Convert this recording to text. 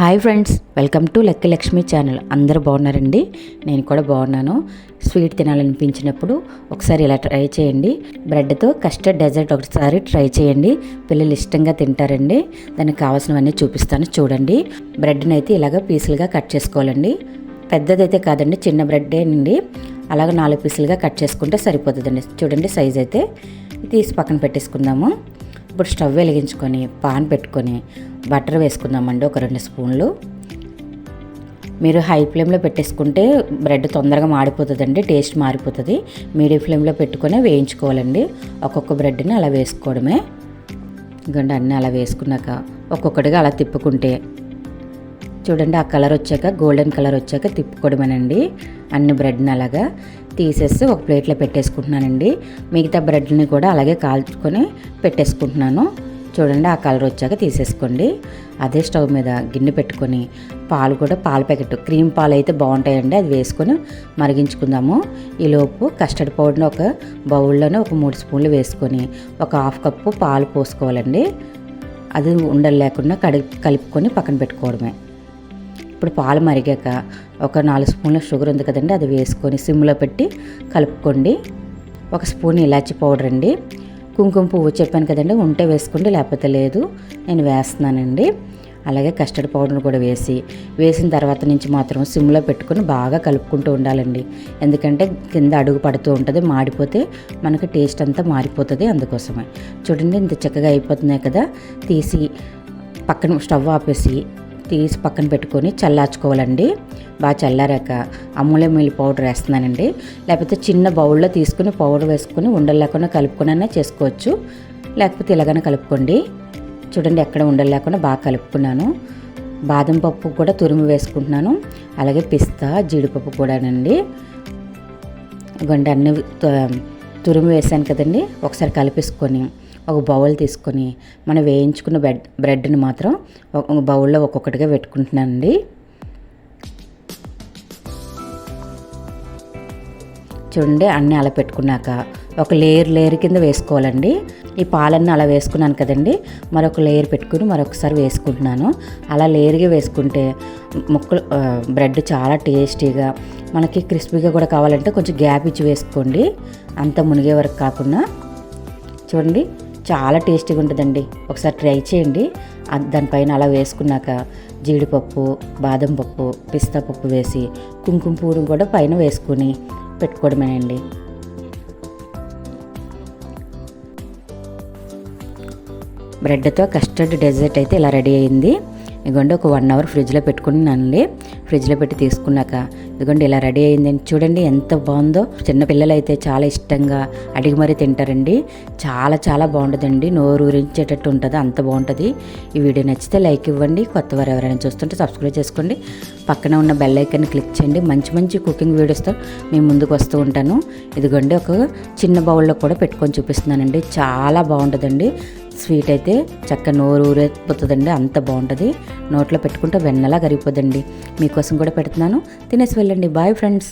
Hi friends welcome to Lucky Lakshmi channel. అందరూ బాగున్నారండి? నేను కూడా బాగున్నాను. స్వీట్ తినాలనిపించినప్పుడు ఒకసారి ఇలా ట్రై చేయండి. బ్రెడ్తో కస్టర్డ్ డెజర్ట్ ఒకసారి ట్రై చేయండి. పిల్లలు ఇష్టంగా తింటారండి. దానికి కావాల్సినవన్నీ చూపిస్తాను. చూడండి. బ్రెడ్ని అయితే ఇలాగ పీసులుగా కట్ చేసుకోవాలండి. పెద్దదైతే కాదండి చిన్న బ్రెడ్డే అండి అలాగ నాలుగు పీసులుగా కట్ చేసుకుంటే సరిపోతుందండి. చూడండి సైజ్ అయితే తీసి పక్కన పెట్టేసుకుందాము. ఇప్పుడు స్టవ్ వెలిగించుకొని పాన్ పెట్టుకొని బటర్ వేసుకుందామండి ఒక రెండు స్పూన్లు. మీరు హై ఫ్లేమ్లో పెట్టేసుకుంటే బ్రెడ్ తొందరగా మాడిపోతుందండి టేస్ట్ మారిపోతుంది. మీడియం ఫ్లేమ్లో పెట్టుకొని వేయించుకోవాలండి. ఒక్కొక్క బ్రెడ్ని అలా వేసుకోవడమే. ఇంకండి అన్నీ అలా వేసుకున్నాక ఒక్కొక్కటిగా అలా తిప్పుకుంటే చూడండి ఆ కలర్ వచ్చాక గోల్డెన్ కలర్ వచ్చాక తిప్పుకోవడమేనండి. అన్ని బ్రెడ్ని అలాగా తీసేసి ఒక ప్లేట్లో పెట్టేసుకుంటున్నానండి. మిగతా బ్రెడ్ని కూడా అలాగే కాల్చుకొని పెట్టేసుకుంటున్నాను. చూడండి ఆ కలర్ వచ్చాక తీసేసుకోండి. అదే స్టవ్ మీద గిన్నె పెట్టుకొని పాలు కూడా పాల ప్యాకెట్ క్రీమ్ పాలు అయితే బాగుంటాయండి. అది వేసుకొని మరిగించుకుందాము. ఈలోపు కస్టర్డ్ పౌడర్ని ఒక బౌల్లోనే ఒక మూడు స్పూన్లు వేసుకొని ఒక హాఫ్ కప్పు పాలు పోసుకోవాలండి. అది ఉండలు లేకుండా కడి కలుపుకొని పక్కన పెట్టుకోవడమే. ఇప్పుడు పాలు మరిగాక ఒక నాలుగు స్పూన్ల షుగర్ ఉంది కదండి అది వేసుకొని సిమ్లో పెట్టి కలుపుకోండి. ఒక స్పూన్ ఇలాచి పౌడర్ అండి. కుంకుమ పువ్వు చెప్పాను కదండి ఉంటే వేసుకోండి లేకపోతే లేదు నేను వేస్తున్నానండి. అలాగే కస్టర్డ్ పౌడర్ కూడా వేసి వేసిన తర్వాత నుంచి మాత్రం సిమ్లో పెట్టుకొని బాగా కలుపుకుంటూ ఉండాలండి. ఎందుకంటే కింద అడుగు పడుతూ ఉంటుంది మాడిపోతే మనకి టేస్ట్ అంతా మారిపోతుంది అందుకోసమే. చూడండి ఇంత చక్కగా అయిపోతున్నాయి కదా తీసి పక్కన స్టవ్ ఆపేసి తీసి పక్కన పెట్టుకొని చల్లార్చుకోవాలండి. బాగా చల్లారాక అమ్ములే మిల్లి పౌడర్ వేస్తున్నానండి. లేకపోతే చిన్న బౌల్లో తీసుకుని పౌడర్ వేసుకొని ఉండలేకుండా కలుపుకునైనా చేసుకోవచ్చు. లేకపోతే ఇలాగైనా కలుపుకోండి. చూడండి ఎక్కడ ఉండలేకుండా బాగా కలుపుకున్నాను. బాదం పప్పు కూడా తురుము వేసుకుంటున్నాను. అలాగే పిస్తా జీడిపప్పు కూడానండి. ఇవ్వండి అన్ని తురిమి వేసాను కదండి. ఒకసారి కలిపేసుకొని ఒక బౌల్ తీసుకొని మనం వేయించుకున్న బ్రెడ్ బ్రెడ్ని మాత్రం ఒక బౌల్లో ఒక్కొక్కటిగా పెట్టుకుంటున్నానండి. చూడండి అన్నీ అలా పెట్టుకున్నాక ఒక లేయర్ లేయర్ కింద వేసుకోవాలండి. ఈ పాలన్నీ అలా వేసుకున్నాను కదండి. మరొక లేయర్ పెట్టుకుని మరొకసారి వేసుకుంటున్నాను. అలా లేయర్గా వేసుకుంటే ముక్కలు బ్రెడ్ చాలా టేస్టీగా మనకి క్రిస్పీగా కూడా కావాలంటే కొంచెం గ్యాప్ ఇచ్చి వేసుకోండి. అంత మునిగే వరకు కాకుండా. చూడండి చాలా టేస్టీగా ఉంటుందండి. ఒకసారి ట్రై చేయండి. దానిపైన అలా వేసుకున్నాక జీడిపప్పు బాదం పప్పు పిస్తా పప్పు వేసి కుంకుమ పువ్వు కూడా పైన వేసుకొని పెట్టుకోవడమేనండి. బ్రెడ్తో కస్టర్డ్ డెజర్ట్ అయితే ఇలా రెడీ అయింది. ఇదిగోండి ఒక వన్ అవర్ ఫ్రిడ్జ్లో పెట్టుకున్నానులే ఫ్రిడ్జ్లో పెట్టి తీసుకున్నాక ఇదిగోండి ఇలా రెడీ అయిందండి. చూడండి ఎంత బాగుందో. చిన్న పిల్లలు అయితే చాలా ఇష్టంగా అడిగి మరీ తింటారండి. చాలా చాలా బాగుంటుందండి. నోరు ఊరించేటట్టు ఉంటుంది అంత బాగుంటుంది. ఈ వీడియో నచ్చితే లైక్ ఇవ్వండి. కొత్త వారు ఎవరైనా చూస్తుంటే సబ్స్క్రైబ్ చేసుకోండి. పక్కన ఉన్న బెల్ ఐకన్ క్లిక్ చేయండి. మంచి మంచి కుకింగ్ వీడియోస్తో మేము ముందుకు వస్తూ ఉంటాను. ఇదిగోండి ఒక చిన్న బౌల్లో కూడా పెట్టుకొని చూపిస్తున్నానండి. చాలా బాగుంటుందండి. స్వీట్ అయితే చక్క నోరు ఊరేపోతుందండి అంత బాగుంటుంది. నోట్లో పెట్టుకుంటే వెన్నలా కరిగిపోదండి. మీకోసం కూడా పెడుతున్నాను. తినేసి వెళ్ళండి. Bye friends